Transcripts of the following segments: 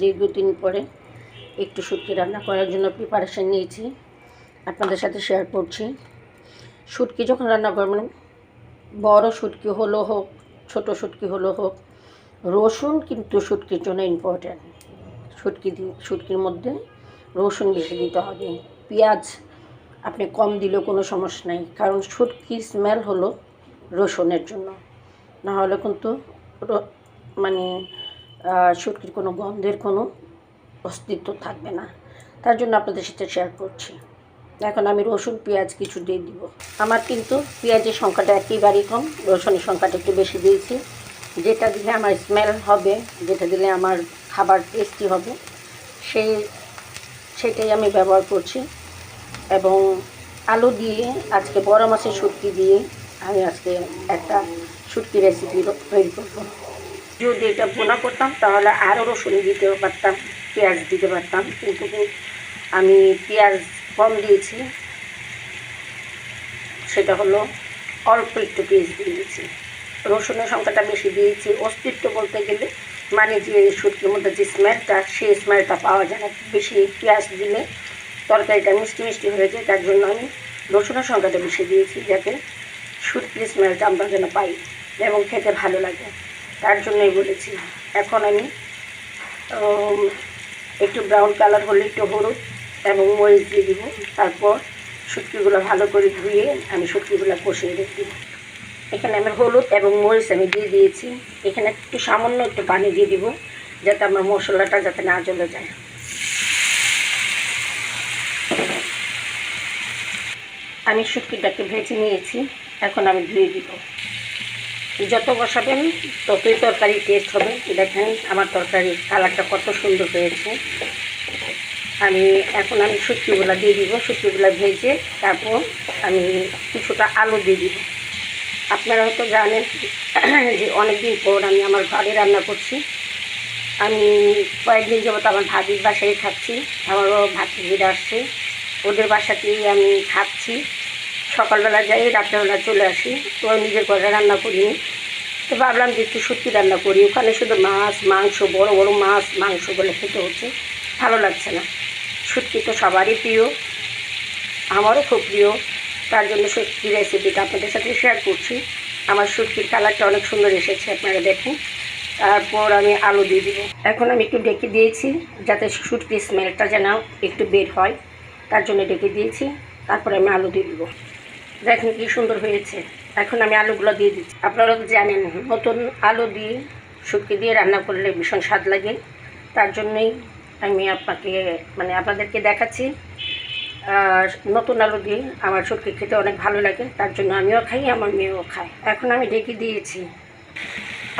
দীর্ঘদিন পরে একটু শুটকি রান্না করার জন্য প্রিপারেশান নিয়েছি। আপনাদের সাথে শেয়ার করছি। শুটকি যখন রান্না করবেন বড় শুটকি হলো হোক, ছোট শুটকি হলো হোক, রসুন কিন্তু শুটকির জন্য ইম্পর্ট্যান্ট শুটকি শুটকির মধ্যে রসুন বেশি দিতে হবে। পেঁয়াজ আপনি কম দিলেও কোনো সমস্যা নেই, কারণ শুটকির স্মেল হলো রসুনের জন্য। না হলে কিন্তু মানে শুটকির কোনো গন্ধের কোনো অস্তিত্ব থাকবে না। তার জন্য আপনাদের সাথে শেয়ার করছি। এখন আমি রসুন, পেঁয়াজ কিছু দিয়ে দিব। আমার কিন্তু পেঁয়াজের সংখ্যাটা একেবারেই কম, রসুনের সংখ্যাটা একটু বেশি দিয়েছি। যেটা দিলে আমার স্মেল হবে, যেটা দিলে আমার খাবার টেস্টি হবে, সেই, সেটাই আমি ব্যবহার করছি। এবং আলু দিয়ে আজকে বড় মাছের শুটকি দিয়ে আমি আজকে একটা শুটকি রেসিপি তৈরি করব। যদি এটা বোনা করতাম, তাহলে আরও রসুন দিতে পারতাম, পেঁয়াজ দিতে পারতাম। কিন্তু আমি পেঁয়াজ কম দিয়েছি। সেটা হলো অল্প একটু পেঁয়াজ দিয়েছি। রসুনের সংখ্যাটা বেশি দিয়েছি। অস্তিত্ব বলতে গেলে মানে যে শুটকির মধ্যে যে স্মেলটা, সেই স্মেলটা পাওয়া যায় না। বেশি পেঁয়াজ দিলে তরকারিটা মিষ্টি মিষ্টি হয়ে যায়। তার জন্য আমি রসুনের সংখ্যাটা বেশি দিয়েছি, যাতে শুটকির স্মেলটা আমরা যেন পাই এবং খেতে ভালো লাগে। তার জন্যই বলেছি। এখন আমি একটু ব্রাউন কালার হলে একটু হলুদ এবং মরিচ দিয়ে দিব। তারপর শুটকিগুলো ভালো করে ধুয়ে আমি শুটকিগুলো কষিয়ে রেখে দিব। এখানে আমি হলুদ এবং মরিচ আমি দিয়ে দিয়েছি। এখানে একটু সামান্য একটু পানি দিয়ে দিব, যাতে আমার মশলাটা যাতে না জ্বলে যায়। আমি শুটকিটাকে ভেজে নিয়েছি। এখন আমি ধুয়ে দিব। যত বসাবেন, ততই তরকারি টেস্ট হবে। দেখেন আমার তরকারির কালারটা কত সুন্দর হয়েছে। আমি এখন আমি শুটকিগুলো দিয়ে দিব, শুটকিগুলো ভেজে তারপর আমি কিছুটা আলু দিয়ে দিব। আপনারা হয়তো জানেন যে অনেক দিন পর আমি আমার ঘরে রান্না করছি। আমি কয়েকদিন যাবত আমার ভাবির বাসায় থাকছি, আমারও ভাতিজিরা আসছে। ওদের বাসাতেই আমি খাচ্ছি। সকালবেলা যাই, রাত্রেবেলা চলে আসি। তো নিজের ঘরে রান্না করিনি তো ভাবলাম যে একটু সত্যি রান্না করি। ওখানে শুধু মাছ, মাংস, বড় বড় মাছ, মাংস বলে খেতে হচ্ছে। ভালো লাগছে না। শুটকি তো সবারই প্রিয়। আমারও খুব প্রিয়। তার জন্য সত্যি রেসিপিটা আপনাদের সাথে শেয়ার করছি। আমার শুটকির কালারটা অনেক সুন্দর এসেছে, আপনারা দেখুন। তারপর আমি আলু দিয়ে দিব। এখন আমি একটু ডেকে দিয়েছি, যাতে শুটকির স্মেলটা যেন একটু বের হয়। তার জন্য ডেকে দিয়েছি। তারপরে আমি আলু দিয়ে দিব। দেখেন কি সুন্দর হয়েছে। এখন আমি আলুগুলো দিয়ে দিচ্ছি। আপনারা জানেন, নতুন আলু দিয়ে শুটকি দিয়ে রান্না করলে ভীষণ স্বাদ লাগে। তার জন্যই আমি আপনাকে মানে আপনাদেরকে দেখাচ্ছি, আর নতুন আলু দিয়ে আমার শুটকি খেতে অনেক ভালো লাগে। তার জন্য আমিও খাই, আমার মেয়েও খায়। এখন আমি ঢেকে দিয়েছি।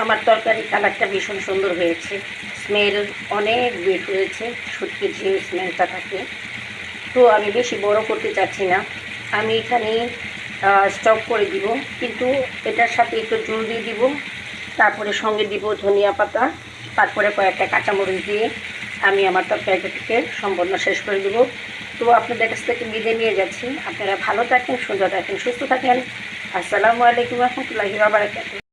আমার তরকারি কালারটা ভীষণ সুন্দর হয়েছে। স্মেল অনেক বের হয়েছে, শুটকির যে স্মেলটা থাকে। তো আমি বেশি বড় করতে চাচ্ছি না। আমি এখানে স্টক করে দিব। কিন্তু এটার সাথে একটু জল দিয়ে দিব। তারপরে সঙ্গে দিব ধনিয়া পাতা। তারপরে কয়েকটা কাঁচামরিচ দিয়ে আমি আমার তরকারিটাকে সম্পূর্ণ শেষ করে দেবো। তো আপনাদের কাছ থেকে বিদে নিয়ে যাচ্ছি। আপনারা ভালো থাকেন, সুন্দর থাকেন, সুস্থ থাকেন। আসসালামু আলাইকুম রহমতুল্লাহি বারাকাতুহু।